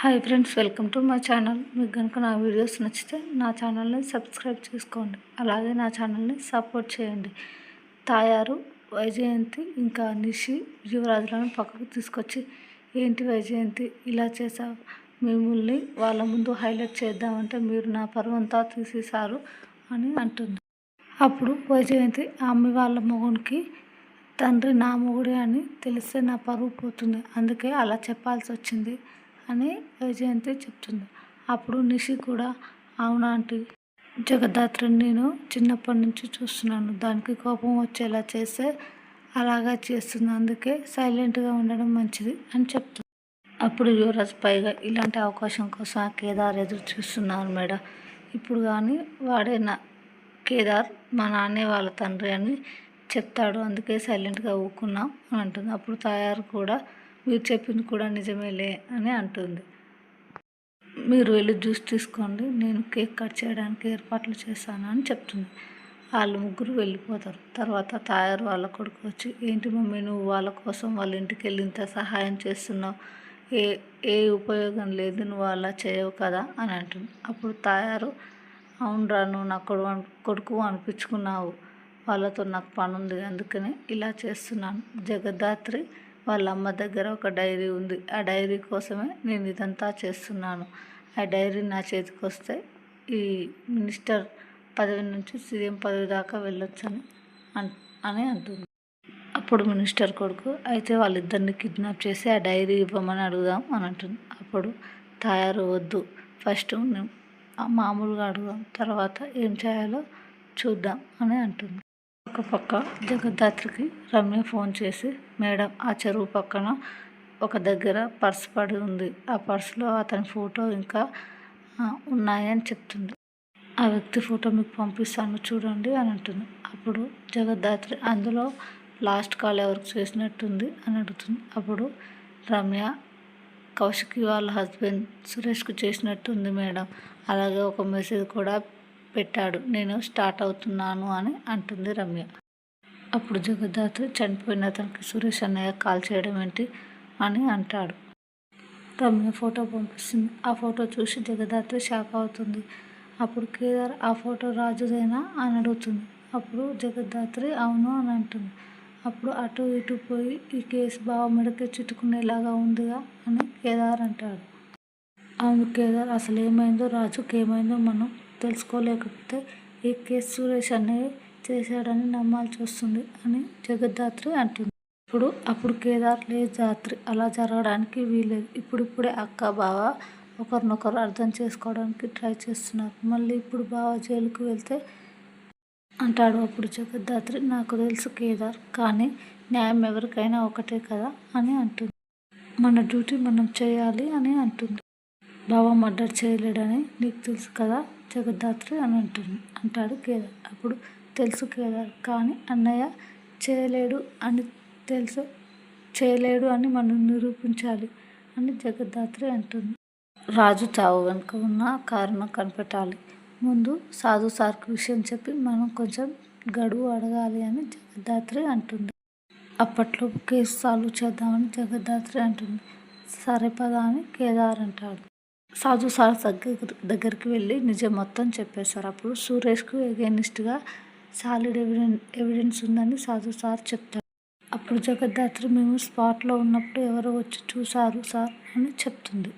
Hi friends welcome to my channel మీకు కనుక నా వీడియోస్ నచ్చితే నా ఛానల్ని సబ్స్క్రైబ్ చేసుకోండి. అలాగే నా ఛానల్ని సపోర్ట్ చేయండి. తాయారు వైజయంతి ఇంకా నిషి యువరాజులను పక్కకు తీసుకొచ్చి ఏంటి వైజయంతి ఇలా చేసావు? మిమ్మల్ని వాళ్ళ ముందు హైలైట్ చేద్దామంటే మీరు నా పరువంతా తీసేశారు అని అంటుంది. అప్పుడు వైజయంతి ఆమె వాళ్ళ మొగునికి తండ్రి నా మొగుడే అని తెలిస్తే నా పరువు పోతుంది. అందుకే అలా చెప్పాల్సి వచ్చింది అని వైజయంతి చెప్తుంది. అప్పుడు నిషి కూడా అవునాంటి ఆంటీ? జగదాత్రిని నేను చిన్నప్పటి నుంచి చూస్తున్నాను. దానికి కోపం వచ్చేలా చేస్తే అలాగా చేస్తుంది. అందుకే సైలెంట్గా ఉండడం మంచిది అని చెప్తుంది. అప్పుడు యువరాజ్ పైగా ఇలాంటి అవకాశం కోసం కేదార్ ఎదురు చూస్తున్నారు మేడం. ఇప్పుడు కానీ వాడే నా కేదార్ మా నాన్నే వాళ్ళ తండ్రి అని చెప్తాడు. అందుకే సైలెంట్గా ఊకున్నాం అని అంటుంది. అప్పుడు తయారు కూడా మీరు చెప్పింది కూడా నిజమేలే అని అంటుంది. మీరు వెళ్ళి జ్యూస్ తీసుకోండి నేను కేక్ కట్ చేయడానికి ఏర్పాట్లు చేశాను అని చెప్తుంది. వాళ్ళు ముగ్గురు వెళ్ళిపోతారు. తర్వాత తాయారు వాళ్ళ కొడుకు వచ్చి ఏంటి మమ్మీ నువ్వు వాళ్ళ కోసం వాళ్ళ ఇంటికి వెళ్ళి ఇంత సహాయం చేస్తున్నావు? ఏ ఏ ఉపయోగం లేదు నువ్వు అలా చేయవు కదా? అని అంటుంది. అప్పుడు తాయారు అవునరా నువ్వు నా కొడుకు కొడుకు అనిపించుకున్నావు. వాళ్ళతో నాకు పని ఉంది అందుకనే ఇలా చేస్తున్నాను. జగద్ధాత్రి వాళ్ళ అమ్మ దగ్గర ఒక డైరీ ఉంది. ఆ డైరీ కోసమే నేను ఇదంతా చేస్తున్నాను. ఆ డైరీ నా చేతికి వస్తే ఈ మినిస్టర్ పదవి నుంచి సీఎం పదవి దాకా వెళ్ళొచ్చని అని అంటుంది. అప్పుడు మినిస్టర్ కొడుకు అయితే వాళ్ళిద్దరిని కిడ్నాప్ చేసి ఆ డైరీ ఇవ్వమని అడుగుదాం అని అంటుంది. అప్పుడు తయారు వద్దు. ఫస్ట్ మామూలుగా అడుగుదాం. తర్వాత ఏం చేయాలో చూద్దాం అని అంటుంది. ఒక పక్క జగద్ధాత్రికి రమ్య ఫోన్ చేసి మేడం ఆ చెరువు పక్కన ఒక దగ్గర పర్స్ పడి ఉంది. ఆ పర్స్లో అతని ఫోటో ఇంకా ఉన్నాయని చెప్తుంది. ఆ వ్యక్తి ఫోటో మీకు పంపిస్తాను చూడండి అని అంటుంది. అప్పుడు జగద్ధాత్రి అందులో లాస్ట్ కాల్ ఎవరికి చేసినట్టుంది? అని అడుగుతుంది. అప్పుడు రమ్య కౌశికి వాళ్ళ హస్బెండ్ సురేష్కు చేసినట్టుంది మేడం. అలాగే ఒక మెసేజ్ కూడా పెట్టాడు. నేను స్టార్ట్ అవుతున్నాను అని అంటుంది రమ్య. అప్పుడు జగద్ధాత్రి చనిపోయిన అతనికి సురేష్ అన్నయ్య కాల్ చేయడం ఏంటి అని అంటాడు. రమ్య ఫోటో పంపిస్తుంది. ఆ ఫోటో చూసి జగదాత్రి షాక్ అవుతుంది. అప్పుడు కేదార్ ఆ ఫోటో రాజుదేనా? అని అడుగుతుంది. అప్పుడు జగద్ధాత్రి అవును అని అంటుంది. అప్పుడు అటు ఇటు పోయి ఈ కేసు బాబు మెడకి చుట్టుకునేలాగా ఉందిగా అని కేదార్ అంటాడు. అవును కేదార్ అసలు ఏమైందో రాజుకి ఏమైందో మనం తెలుసుకోలేకపోతే ఈ కేసు సురేష్ అన్నయ్య చేశాడని నమ్మాల్సి వస్తుంది అని జగద్ధాత్రి అంటుంది. ఇప్పుడు అప్పుడు కేదార్ లేదు జాత్రి అలా జరగడానికి వీలేదు ఇప్పుడిప్పుడే అక్క బావ ఒకరినొకరు అర్థం చేసుకోవడానికి ట్రై చేస్తున్నారు. మళ్ళీ ఇప్పుడు బావ జైలుకు వెళ్తే అంటాడు అప్పుడు జగద్ధాత్రి నాకు తెలుసు కేదార్ కానీ న్యాయం ఎవరికైనా ఒకటే కదా? అని అంటుంది. మన డ్యూటీ మనం చేయాలి అని అంటుంది. బావ మర్డర్ చేయలేడని నీకు తెలుసు కదా? జగద్ధాత్రి అని అంటుంది. అంటాడు కేదార్. అప్పుడు తెలుసు కేదార్. కానీ అన్నయ్య చేయలేడు అని తెలుసు చేయలేడు అని మనం నిరూపించాలి అని జగద్ధాత్రి అంటుంది. రాజు చావు వెనుక ఉన్న కారణం కనిపెట్టాలి. ముందు సాధు సార్కి విషయం చెప్పి మనం కొంచెం గడువు అడగాలి అని జగద్ధాత్రి అంటుంది. అప్పట్లో కేసు సాల్వ్ చేద్దామని జగద్ధాత్రి అంటుంది. సరే పదా అని కేదార్ అంటాడు. సాధు సార్ దగ్గర దగ్గరికి వెళ్ళి నిజం మొత్తం చెప్పేశారు. అప్పుడు సురేష్కు ఎగెనిస్ట్గా సాలిడ్ ఎవిడెన్ ఎవిడెన్స్ ఉందని సాధు సార్ చెప్తారు. అప్పుడు జగద్ధాత్రి మేము స్పాట్లో ఉన్నప్పుడు ఎవరో వచ్చి చూశారు సార్ అని చెప్తుంది.